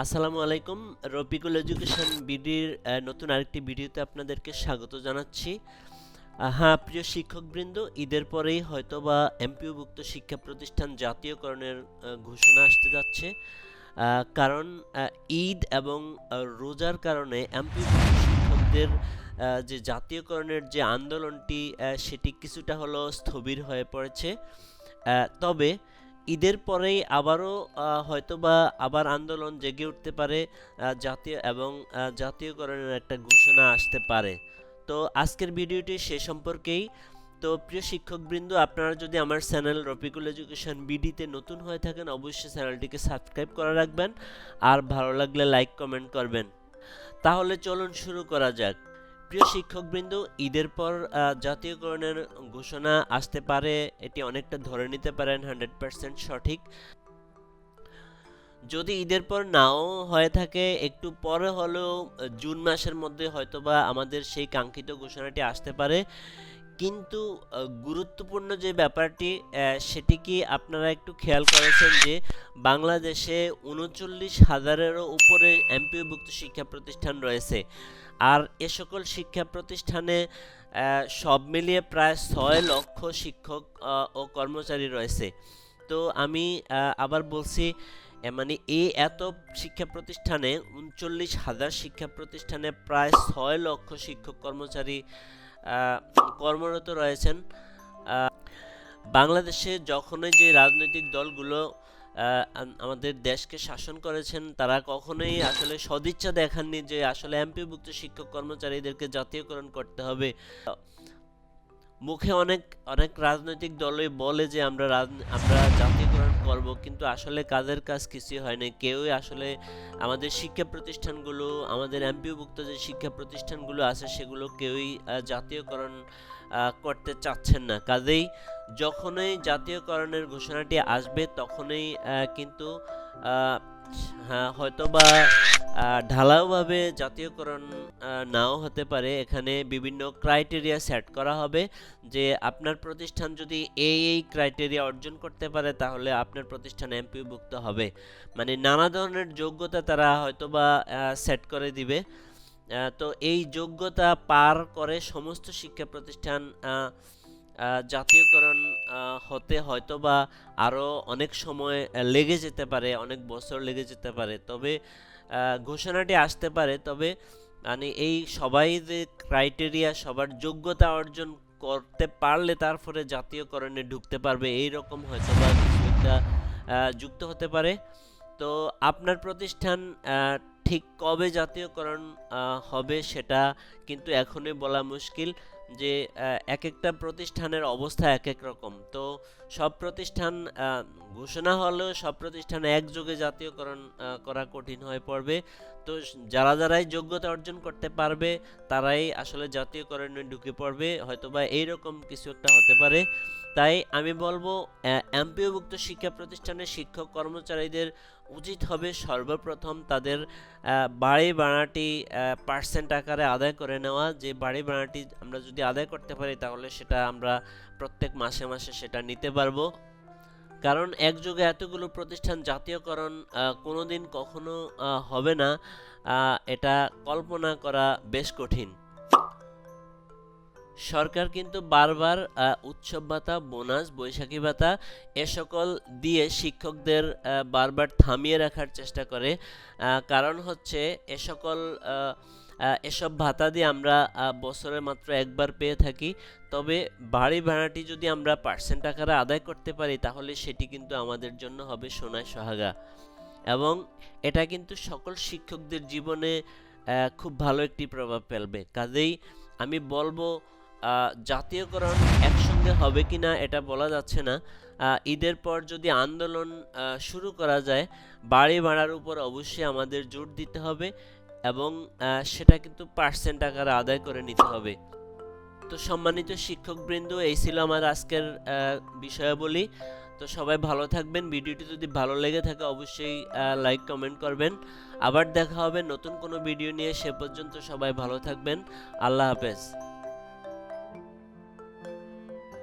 আসসালামু আলাইকুম। রফিকুল এডুকেশন বিডির নতুন আরেকটি ভিডিওতে আপনাদেরকে স্বাগত জানাচ্ছি। হ্যাঁ প্রিয় শিক্ষকবৃন্দ, ঈদের পরেই হয়তো বা এমপিওভুক্ত শিক্ষা প্রতিষ্ঠান জাতীয়করণের ঘোষণা আসতে যাচ্ছে। কারণ ঈদ এবং রোজার কারণে এমপিওভুক্ত শিক্ষকদের যে জাতীয়করণের যে আন্দোলনটি সেটি কিছুটা হলো স্থবির হয়ে পড়েছে। তবে ঈদের পরেই আবারও হয়তোবা আবার আন্দোলন জেগে উঠতে পারে জাতীয় এবং জাতীয়করণের একটা ঘোষণা আসতে পারে। তো আজকের ভিডিওটি সে সম্পর্কেই। তো প্রিয় শিক্ষকবৃন্দ, আপনারা যদি আমার চ্যানেল রফিকুল এডুকেশন বিডিতে নতুন হয়ে থাকেন, অবশ্যই চ্যানেলটিকে সাবস্ক্রাইব করে রাখবেন। আর ভালো লাগলে লাইক, কমেন্ট করবেন। তাহলে চলুন শুরু করা যাক। প্রিয় শিক্ষকবৃন্দ, ঈদের পর জাতীয়করণের ঘোষণা আসতে পারে, এটি অনেকটা ধরে নিতে পারেন, হান্ড্রেড পার্সেন্ট সঠিক। যদি ঈদের পর নাও হয়ে থাকে, একটু পরে হলেও জুন মাসের মধ্যে হয়তোবা আমাদের সেই কাঙ্ক্ষিত ঘোষণাটি আসতে পারে। কিন্তু গুরুত্বপূর্ণ যে ব্যাপারটি সেটি কি আপনারা একটু খেয়াল করেছেন যে বাংলাদেশে উনচল্লিশ হাজারেরও উপরে এমপিওভুক্ত শিক্ষা প্রতিষ্ঠান রয়েছে? আর এ সকল শিক্ষা প্রতিষ্ঠানে সব মিলিয়ে প্রায় ছয় লক্ষ শিক্ষক ও কর্মচারী রয়েছে। তো আমি আবার বলছি মানে এই এত শিক্ষা প্রতিষ্ঠানে উনচল্লিশ হাজার শিক্ষা প্রতিষ্ঠানে প্রায় ছয় লক্ষ শিক্ষক কর্মচারী কর্মরত রয়েছেন। বাংলাদেশে যখনই যে রাজনৈতিক দলগুলো আমাদের দেশকে শাসন করেছেন, তারা কখনোই আসলে সদিচ্ছা দেখাননি যে আসলে এমপিভুক্ত শিক্ষক কর্মচারীদেরকে জাতীয়করণ করতে হবে। মুখে অনেক অনেক রাজনৈতিক দলই বলে যে আমরা আমরা জাতীয়করণ করব কিন্তু আসলে কাজের কাজ কিছুই হয় না কেউই আসলে আমাদের শিক্ষা প্রতিষ্ঠানগুলো আমাদের এমপিওভুক্ত যে শিক্ষা প্রতিষ্ঠানগুলো আছে সেগুলো কেউই জাতীয়করণ করতে চাচ্ছেন না। কাজেই যখনই জাতীয়করণের ঘোষণাটি আসবে তখনই কিন্তু হ্যাঁ হয়তোবা আহ, ঢালাওভাবে জাতীয়করণ নাও হতে পারে। এখানে বিভিন্ন ক্রাইটেরিয়া সেট করা হবে যে আপনার প্রতিষ্ঠান যদি এই এই ক্রাইটেরিয়া অর্জন করতে পারে, তাহলে আপনার প্রতিষ্ঠান এমপিভুক্ত হবে। মানে নানা ধরনের যোগ্যতা তারা হয়তোবা সেট করে দিবে। তো এই যোগ্যতা পার করে সমস্ত শিক্ষা প্রতিষ্ঠান জাতীয়করণ হতে হয়তোবা আরও অনেক সময় লেগে যেতে পারে, অনেক বছর লেগে যেতে পারে। তবে ঘোষণাটি আসতে পারে। তবে মানে এই সবাই যে ক্রাইটেরিয়া সবার যোগ্যতা অর্জন করতে পারলে তারপরে জাতীয়করণে ঢুকতে পারবে, এই রকম হয়তো বা কিছু একটা যুক্ত হতে পারে। তো আপনার প্রতিষ্ঠান ঠিক কবে জাতীয়করণ হবে সেটা কিন্তু এখনই বলা মুশকিল। যে এক একটা প্রতিষ্ঠানের অবস্থা এক এক রকম। তো সব প্রতিষ্ঠান ঘোষণা হলেও সব প্রতিষ্ঠান একযোগে জাতীয়করণ করা কঠিন হয়ে পড়বে। তো যারা যারাই যোগ্যতা অর্জন করতে পারবে, তারাই আসলে জাতীয়করণে ঢুকে পড়বে। হয়তোবা এইরকম কিছু একটা হতে পারে। তাই আমি বলব এমপিওভুক্ত শিক্ষা প্রতিষ্ঠানের শিক্ষক কর্মচারীদের উচিত হবে সর্বপ্রথম তাদের বাড়ি ভাড়াটি পার্সেন্ট আকারে আদায় করে নেওয়া। যে বাড়ি ভাড়াটি আমরা যদি আদায় করতে পারি, তাহলে সেটা আমরা প্রত্যেক মাসে মাসে সেটা নিতে পারব। কারণ একযোগে এতগুলো প্রতিষ্ঠান জাতীয়করণ আহ, কোনোদিন কখনো হবে না। এটা কল্পনা করা বেশ কঠিন। সরকার কিন্তু বারবার উৎসব ভাতা বোনাস বৈশাখী ভাতা এ সকল দিয়ে শিক্ষকদের বারবার থামিয়ে রাখার চেষ্টা করে। কারণ হচ্ছে এ সকল এসব ভাতা দিয়ে আমরা বছরে মাত্র একবার পেয়ে থাকি। তবে বাড়ি ভাড়াটি যদি আমরা পার্সেন্ট আকারে আদায় করতে পারি, তাহলে সেটি কিন্তু আমাদের জন্য হবে সোনায় সোহাগা। এবং এটা কিন্তু সকল শিক্ষকদের জীবনে খুব ভালো একটি প্রভাব ফেলবে। কাজেই আমি বলব জাতীয়করণ একসঙ্গে হবে কিনা এটা বলা যাচ্ছে না। ঈদের পর যদি আন্দোলন শুরু করা যায়, বাড়ি ভাড়ার উপর অবশ্যই আমাদের জোর দিতে হবে। এবং সেটা কিন্তু পার্সেন্ট আকারে আদায় করে নিতে হবে। তো সম্মানিত শিক্ষকবৃন্দ, এই ছিল আমার আজকের বিষয়াবলী। তো সবাই ভালো থাকবেন। ভিডিওটি যদি ভালো লেগে থাকে, অবশ্যই লাইক কমেন্ট করবেন। আবার দেখা হবে নতুন কোনো ভিডিও নিয়ে। সে পর্যন্ত সবাই ভালো থাকবেন। আল্লাহ হাফেজ।